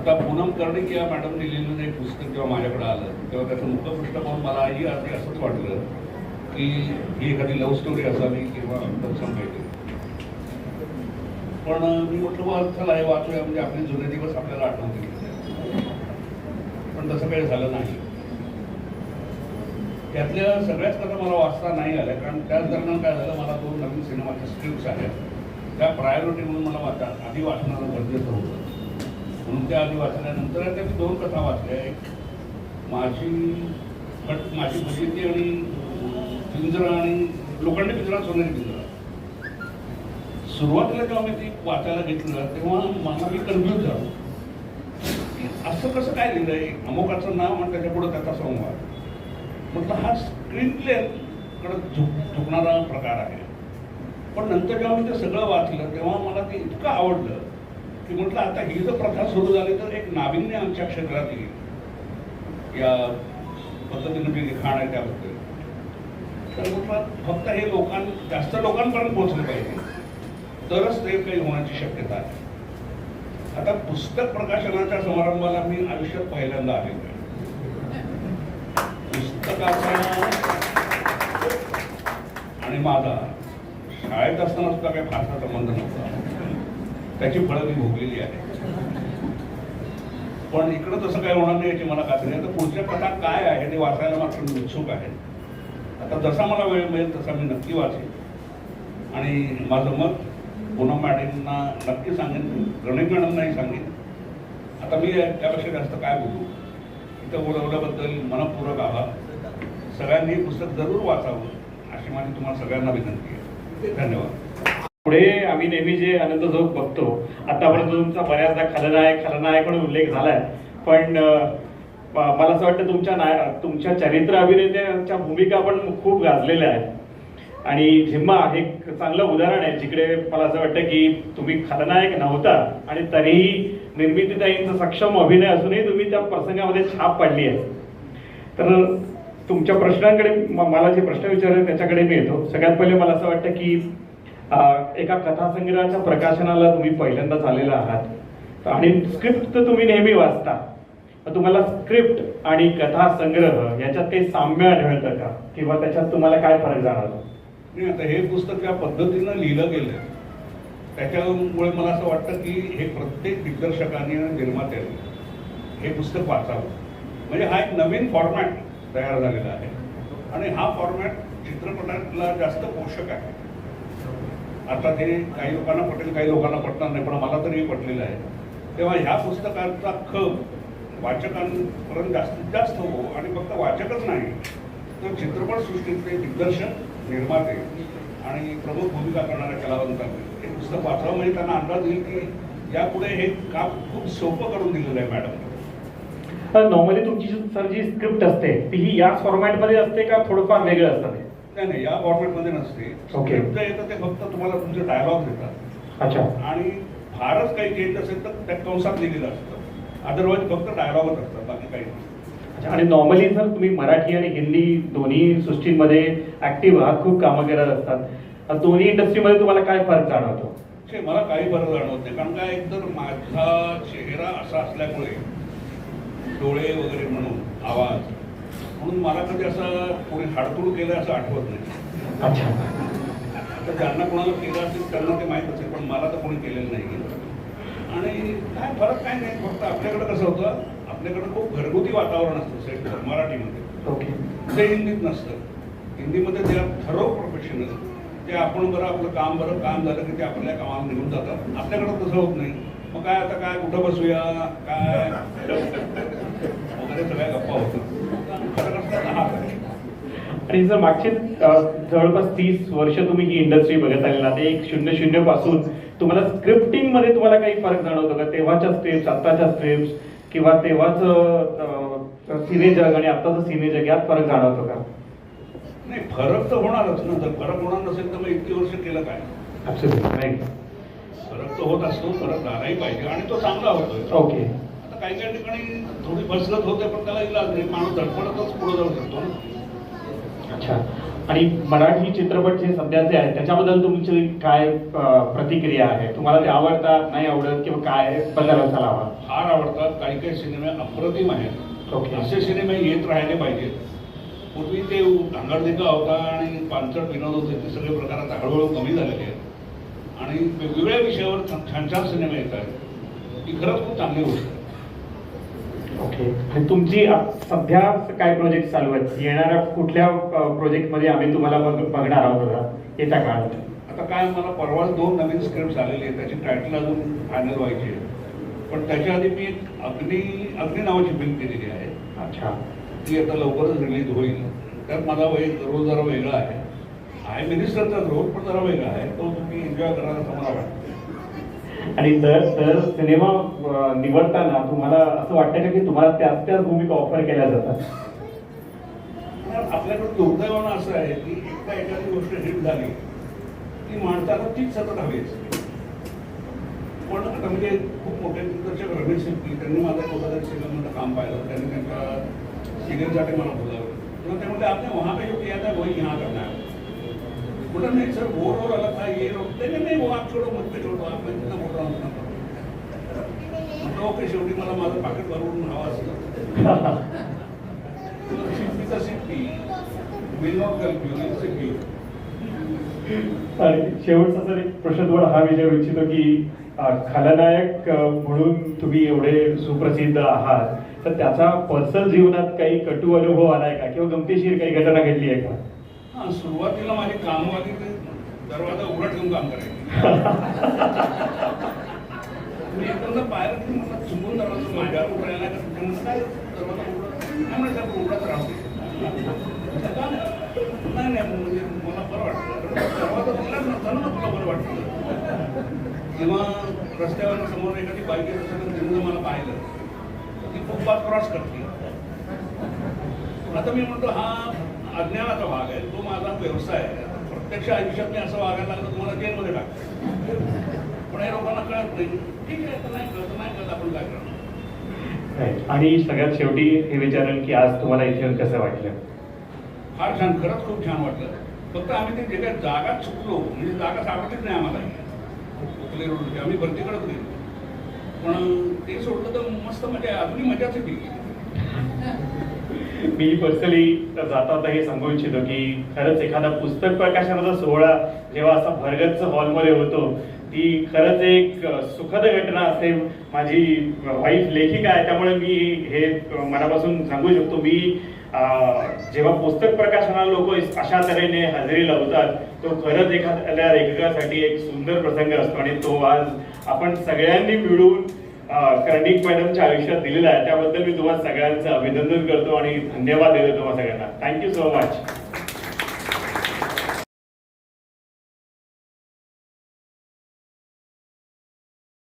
आता पूनम कर्णिक या मॅडम लिहिलेलं एक पुस्तक जेव्हा माझ्याकडे आलं तेव्हा त्याचं मुखपृष्ठ पाहून मलाही आधी असंच वाटलं की ही एखादी लव्ह स्टोरी असावी किंवा तत्सम काहीतरी. पण मी म्हटलं बा चला हे वाचूया म्हणजे आपले जुने दिवस आपल्याला आठवतील पण तसं काही झालं नाही. त्यातल्या सगळ्याच कथा मला वाचता नाही आल्या कारण त्याच दरम्यान काय झालं मला दोन नवीन सिनेमाच्या स्क्रिप्ट्स आहेत त्या प्रायोरिटी म्हणून मला वाचा आधी वाचणं गरजेचं होतं. म्हणून त्या आधी वाचल्यानंतर त्या मी दोन कथा वाचल्या. एक माझी खट माझी फजिती आणि पिंजरा आणि लोखंडी पिंजरा सोनेरी पिंजरा. सुरुवातीला जेव्हा मी ती वाचायला घेतलं तेव्हा मला मी कन्फ्यूज झालो. असं कसं काय लिहिलं आहे अमुकाचं नाव आणि त्याच्या पुढे त्याचा संवाद. म्हटलं हा स्क्रीन प्ले झुक झुकणारा प्रकार आहे. पण नंतर जेव्हा मी ते सगळं वाचलं तेव्हा मला ते इतकं आवडलं की म्हटलं आता ही जर प्रथा सुरू झाली तर एक नाविन्य आमच्या क्षेत्रात येईल. या पद्धतीनं जे लिखाण आहे त्याबद्दल. तर म्हटलं फक्त हे लोकां जास्त लोकांपर्यंत पोहोचलं पाहिजे. तरच ते काही होण्याची शक्यता आहे. आता पुस्तक प्रकाशनाच्या समारंभाला मी आयुष्यात पहिल्यांदा आलेलो आहे. पुस्तकाचा आणि माझा. शाळेत असताना सुद्धा काही फारसा संबंध नव्हता. त्याची फळं मी भोगलेली आहे. पण इकडं तसं काय होणार नाही याची मला खात्री आहे. तर पुढच्या कथा काय आहे ते वाचायला मात्र मी उत्सुक आहे. आता जसा मला वेळ मिळेल तसा मी नक्की वाचेन. आणि माझं मत पूनम मॅडमना नक्की सांगेन. गणित मॅडमनाही सांगेन. आता मी त्यापेक्षा जास्त काय बोलू? इथं बोलवल्याबद्दल मनपूरक आभार. सगळ्यांनी हे पुस्तक जरूर वाचावं अशी माझी तुम्हाला सगळ्यांना विनंती आहे. धन्यवाद. पुढे आम्ही नेहमी जे आनंद झोप बघतो आतापर्यंत तुमचा बऱ्याचदा खलनायक खलनायक म्हणून उल्लेख झालाय. पण मला असं वाटतं तुमच्या नाय तुमच्या चरित्र अभिनेत्याच्या भूमिका पण खूप गाजलेल्या आहेत. आणि झिम्मा हे एक चांगलं उदाहरण आहे जिकडे मला असं वाटतं की तुम्ही खलनायक नव्हता आणि तरीही निर्मितीताईंचा सक्षम अभिनय असूनही तुम्ही त्या प्रसंगामध्ये छाप पाडली आहे. तर तुमच्या प्रश्नांकडे मला जे प्रश्न विचारले त्याच्याकडे मी येतो. सगळ्यात पहिले मला असं वाटतं की एका कथासंग्रहाच्या प्रकाशनाला तुम्ही पहिल्यांदाच आलेला आहात. आणि स्क्रिप्ट तर तुम्ही नेहमी वाचता. तुम्हाला स्क्रिप्ट आणि कथासंग्रह याच्यात काही साम्य आढळतं का? किंवा त्याच्यात तुम्हाला काय फरक जाणार नाही आता हे पुस्तक या पद्धतीनं लिहिलं गेलं त्याच्यामुळे मला असं वाटतं की हे प्रत्येक दिग्दर्शकाने निर्मात्याने हे पुस्तक वाचावं. म्हणजे हा एक नवीन फॉर्मॅट तयार झालेला आहे. आणि हा फॉर्मॅट चित्रपटाला जास्त पोषक आहे. आता ते काही लोकांना पटेल काही लोकांना पटणार नाही पण मला तरी पटलेलं आहे. तेव्हा ह्या पुस्तकाचा खप वाचकांपर्यंत जास्तीत जास्त हो आणि फक्त वाचकच नाही तर चित्रपटसृष्टीतले दिग्दर्शक निर्माते आणि प्रमुख भूमिका करणाऱ्या कलावंतांनी. हे पुस्तक वाचावं म्हणजे त्यांना अंदाज येईल की यापुढे हे काम खूप सोपं करून दिलेलं आहे मॅडम. नॉर्मली तुमची जी- सर जी स्क्रिप्ट असते ती ही याच फॉर्मॅटमध्ये असते का थोडंफार वेगळं असतं ते? नाही नाही या फॉर्मॅटमध्ये नसते. Okay. Script जे येतं ते फक्त तुम्हाला तुमचे डायलॉग देतात. अच्छा. आणि फारच काही चेंज असेल तर त्या कंसात लिहिलेलं असतं. अदरवाईज फक्त डायलॉगच असतात बाकी काही नाही. अच्छा आणि नॉर्मली जर तुम्ही मराठी आणि हिंदी दोन्ही सृष्टींमध्ये ऍक्टिव्ह आहात खूप कामं करत असतात तर दोन्ही इंडस्ट्रीमध्ये तुम्हाला काय फरक जाणवतो? छे मला काही फरक जाणवत. नाही कारण काय एकतर माझा चेहरा असा असल्यामुळे डोळे वगैरे म्हणून मला कधी असं कोणी हाडतूळ केलं असं आठवत नाही. अच्छा. तर ज्यांना कोणाला केलं असेल त्यांना ते माहीत असेल पण मला तर कोणी केलेलं नाही आणि काय फरक काय नाही फक्त आपल्याकडे कसं होतं आपल्याकडे खूप घरगुती वातावरण असतं सेटवर मराठीमध्ये. ते हिंदीत नसतं. हिंदीमध्ये जे थरो प्रोफेशनल ते आपण बरं आपलं काम बरं काम झालं की ते आपल्या कामाला निघून जातात. आपल्याकडं तसं होत नाही. मग काय आता काय कुठं बसूया? काय? वगैरे सगळ्या गप्पा होतात फरक असतात हा आहे. आणि जर मागचे जवळपास तीस वर्ष तुम्ही ही इंडस्ट्री बघत आलेला आहात एक शून्य शून्यपासून तुम्हाला स्क्रिप्टिंगमध्ये तुम्हाला काही फरक जाणवतो का? तेव्हाच्या स्क्रिप्ट आत्ताच्या स्क्रिप्ट किंवा तेव्हाच सिने जग आणि आत्ताचं सिने जग यात फरक जाणवतो का? नाही फरक तर होणारच ना. जर फरक होणार नसेल तर मग इतकी वर्ष केलं काय? ऍब्सोल्युटली फरक तर होत असतो फरक झालाही पाहिजे आणि तो चांगला होतोय. ओके आता काही काही ठिकाणी थोडी फसगत होते पण त्याला इलाज नाही. माणूस धडपडतच पुढे जाऊ शकतो ना. अच्छा. आणि मराठी चित्रपट जे सध्याचे आहेत त्याच्याबद्दल तुमची काय प्रतिक्रिया आहे? तुम्हाला ते आवडतात नाही आवडत किंवा काय बदल असायला हवा फार आवडतात काही काही सिनेमे अप्रतिम आहेत. ओके. असे सिनेमे येत राहिले पाहिजेत. पूर्वी ते धांगडधिका होता आणि पानचट विनोद होते ते सगळे प्रकार आता हळूहळू कमी झालेले आहेत. आणि वेगवेगळ्या विषयावर छान छान सिनेमे येत आहेत. ही खरंच खूप चांगली गोष्ट आहे. आणि तुमची सध्या काय प्रोजेक्ट चालू आहेत? येणाऱ्या कुठल्या प्रोजेक्टमध्ये आम्ही तुम्हाला बघ- बघणार आहोत आता येत्या काळात. आता काय मला परवा दोन नवीन स्क्रिप्ट आलेले आहेत त्याची टायटल अजून फायनल व्हायची आहे. पण त्याच्या आधी मी एक अग्नी अग्नी नावाची फिल्म केलेली आहे. अच्छा. ती आता लवकरच रिलीज होईल. त्यात माझा वय रोल जरा वेगळा आहे. आहे मिनिस्टरचाच रोल पण जरा वेगळा आहे तो तुम्ही एन्जॉय करायला मला वाटतं आणि तर दर सिनेमा निवडताना तुम्हाला असं वाटतं का की तुम्हाला त्याच त्याच भूमिका ऑफर केल्या जातात? आपल्याकडे दुर्दैवानं असं आहे की एकदा एखादी गोष्ट हिट झाली ती माणसाला तीच सतत हवी असते. पण आता म्हणजे खूप मोठे दिग्दर्शक रमेश सिप्पी त्यांनी माझं कोदादर सिनेमामध्ये काम पाहिलं त्यांनी त्यांच्या सिरियलसाठी मला बोलावलं. तेव्हा त्यामुळे आपल्या महापैक पे जो किया था वही यहाँ करना है बोला नहीं. सर वो रोल अलग था ये रोल नहीं नहीं, वो आप छोड़ो मुझ पे छोड़ो आप मैं जितना बोल रहा हूँ उतना ओके शेवटी मला माझं पाकिट भरून हवं असतं. शिफ्टीचा shifty will not confuse it's आणि शेवटचा सर एक प्रश्न तुम्हाला हा विचारू इच्छितो की खलनायक म्हणून तुम्ही एवढे सुप्रसिद्ध आहात. तर त्याचा पर्सनल जीवनात काही कटू अनुभव आलाय का? किंवा गमतीशीर काही घटना घडली आहे का? हा सुरुवातीला माझी कामवाली ते दरवाजा उघडा ठेवून काम करायची. मी एकदम बाहेर चुंबून मला चुकून दरवाजा माझ्यावर उघडायला का तुमच्या काय दरवाजा उघडा? नाही म्हणलं उघडाच नाही नाही म्हणजे मला बरं वाटतं दरवाजा उघडाच नसताना ना तुला बरं वाटतं किंवा रस्त्यावर समोर एखादी बाईक येत असेल तर मला पाहिलं. ती फुटपाथ क्रॉस करते. आता मी म्हणतो हा अज्ञानाचा भाग आहे. तो माझा व्यवसाय आहे. प्रत्यक्ष आयुष्यात मी असं वागायला लागलं तुम्हाला जेलमध्ये टाकतो. पण हे लोकांना कळत नाही. ठीक आहे आता नाही कळत नाही कळत आपण काय करणार. आणि सगळ्यात शेवटी हे विचारेल की आज तुम्हाला इथे येऊन कसं वाटलं? फार छान खरंच खूप छान वाटलं. फक्त आम्ही ते जे काही जागा चुकलो म्हणजे जागा सापडलीच नाही आम्हाला. उकले रोडची आम्ही भरतीकडेच गेलो पण ते सोडलं तर मस्त मजा अजूनही मजाच येते मी पर्सनली जाता हे सांगू इच्छितो की खरंच एखादा पुस्तक प्रकाशनाचा सोहळा जेव्हा असा भरगच्च हॉलमध्ये होतो ती खरंच एक सुखद घटना असते माझी वाईफ लेखिका आहे. त्यामुळे मी हे मनापासून सांगू शकतो. मी जेव्हा पुस्तक प्रकाशनाला लोक अशा तऱ्हेने हजेरी लावतात तो खरंच एखाद्या लेखकासाठी एक सुंदर प्रसंग असतो. आणि तो आज आपण सगळ्यांनी मिळून कर्णिक मॅडमच्या आयुष्यात दिलेला आहे. त्याबद्दल मी तुम्हाला सगळ्यांचं अभिनंदन करतो आणि धन्यवाद देतो तुम्हाला सगळ्यांना. Thank you so much